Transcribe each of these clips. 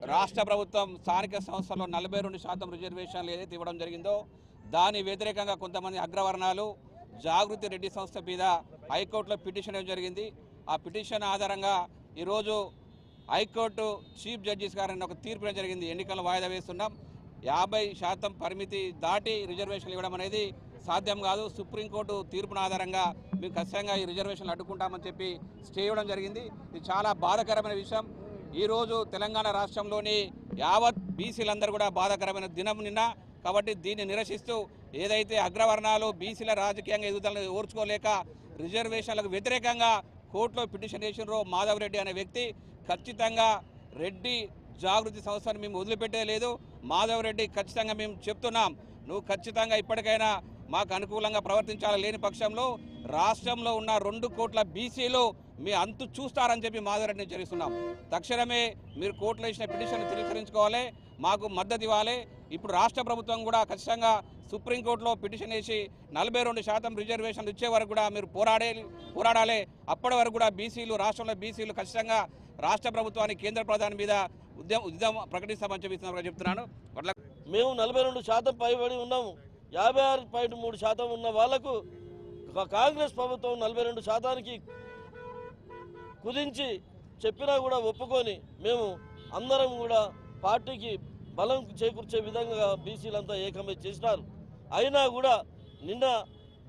రాష్ట్ర ప్రభుత్వం స్థానిక సంస్థల్లో నలభై రెండు శాతం రిజర్వేషన్లు ఏదైతే ఇవ్వడం జరిగిందో దాని వ్యతిరేకంగా కొంతమంది అగ్రవర్ణాలు జాగృతి రెడ్డి సంస్థ మీద హైకోర్టులో పిటిషన్ ఇవ్వడం జరిగింది. ఆ పిటిషన్ ఆధారంగా ఈరోజు హైకోర్టు చీఫ్ జడ్జిస్ గారిని ఒక తీర్పు జరిగింది. ఎన్నికల వాయిదా వేస్తున్నాం. యాభై శాతం పరిమితి దాటి రిజర్వేషన్లు ఇవ్వడం అనేది సాధ్యం కాదు. సుప్రీంకోర్టు తీర్పున ఆధారంగా మేము ఖచ్చితంగా ఈ రిజర్వేషన్లు అడ్డుకుంటామని చెప్పి స్టే ఇవ్వడం జరిగింది. ఇది చాలా బాధకరమైన విషయం. ఈరోజు తెలంగాణ రాష్ట్రంలోని యావత్ బీసీలందరూ కూడా బాధాకరమైన దినం నిన్న. కాబట్టి దీన్ని నిరసిస్తూ ఏదైతే అగ్రవర్ణాలు బీసీల రాజకీయంగా ఎదుగుదలను ఓర్చుకోలేక రిజర్వేషన్లకు వ్యతిరేకంగా కోర్టులో పిటిషన్ చేసినారో మాధవ్ రెడ్డి అనే వ్యక్తి ఖచ్చితంగా రెడ్డి జాగృతి సంస్థను మేము వదిలిపెట్టే లేదు మాధవ్ రెడ్డి ఖచ్చితంగా మేము చెప్తున్నాం. నువ్వు ఖచ్చితంగా ఇప్పటికైనా మాకు అనుకూలంగా ప్రవర్తించాలి లేని పక్షంలో రాష్ట్రంలో ఉన్న రెండు కోట్ల బీసీలు మీ అంతు చూస్తారని చెప్పి మాధవరెడ్డిని హెచ్చరిస్తున్నాం తక్షణమే మీరు కోర్టులో ఇచ్చిన పిటిషన్ తిరస్కరించుకోవాలి మాకు మద్దతు ఇవ్వాలి. ఇప్పుడు రాష్ట్ర ప్రభుత్వం కూడా ఖచ్చితంగా సుప్రీంకోర్టులో పిటిషన్ వేసి నలభై రెండు శాతం రిజర్వేషన్లు ఇచ్చే వరకు కూడా మీరు పోరాడే పోరాడాలి. అప్పటి వరకు కూడా బీసీలు రాష్ట్రంలో బీసీలు ఖచ్చితంగా రాష్ట్ర ప్రభుత్వాన్ని కేంద్ర ప్రధాని మీద ఉద్యమం ఉద్యమం ప్రకటిస్తామని చెప్పి చెప్తున్నాను. అట్లా మేము నలభై రెండు శాతం పైబడి ఉన్నాము. యాభై ఆరు పాయింట్ మూడు శాతం ఉన్న వాళ్ళకు కాంగ్రెస్ ప్రభుత్వం నలభై రెండు శాతానికి కుదించి చెప్పినా కూడా ఒప్పుకొని మేము అందరం కూడా పార్టీకి బలం చేకూర్చే విధంగా బీసీలంతా ఏకమై చేసినారు. అయినా కూడా నిన్న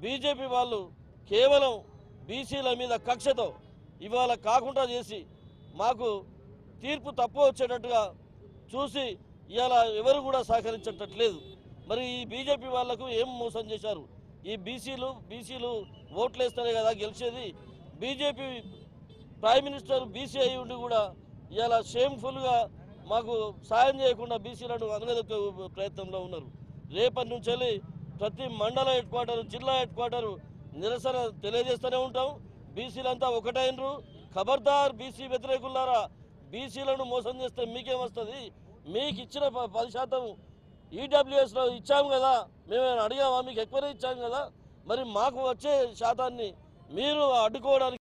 బీజేపీ వాళ్ళు కేవలం బీసీల మీద కక్షతో ఇవాళ కాకుండా చేసి మాకు తీర్పు తప్పు వచ్చేటట్టుగా చూసి ఇవాళ ఎవరు కూడా సహకరించేటట్లేదు. మరి ఈ బీజేపీ వాళ్ళకు ఏం మోసం చేశారు? ఈ బీసీలు బీసీలు ఓట్లు వేస్తారే కదా గెలిచేది. బీజేపీ ప్రైమ్ మినిస్టర్ బీసీ అయి ఉండి కూడా ఇలా షేమ్ఫుల్గా మాకు సాయం చేయకుండా బీసీలను అనగదొక్కే ప్రయత్నంలో ఉన్నారు. రేపటి నుంచి వెళ్ళి ప్రతి మండల హెడ్ క్వార్టర్ జిల్లా హెడ్ క్వార్టర్ నిరసన తెలియజేస్తూనే ఉంటాం. బీసీలంతా ఒకటైనరు ఖబర్దార్ బీసీ వ్యతిరేకులారా బీసీలను మోసం చేస్తే మీకేమొస్తుంది మీకు ఇచ్చిన ప- పది శాతం ఈడబ్ల్యూఎస్లో ఇచ్చాము కదా. మేము అడిగామా? మీకు ఎక్కువనే ఇచ్చాము కదా. మరి మాకు వచ్చే శాతాన్ని మీరు అడ్డుకోవడానికి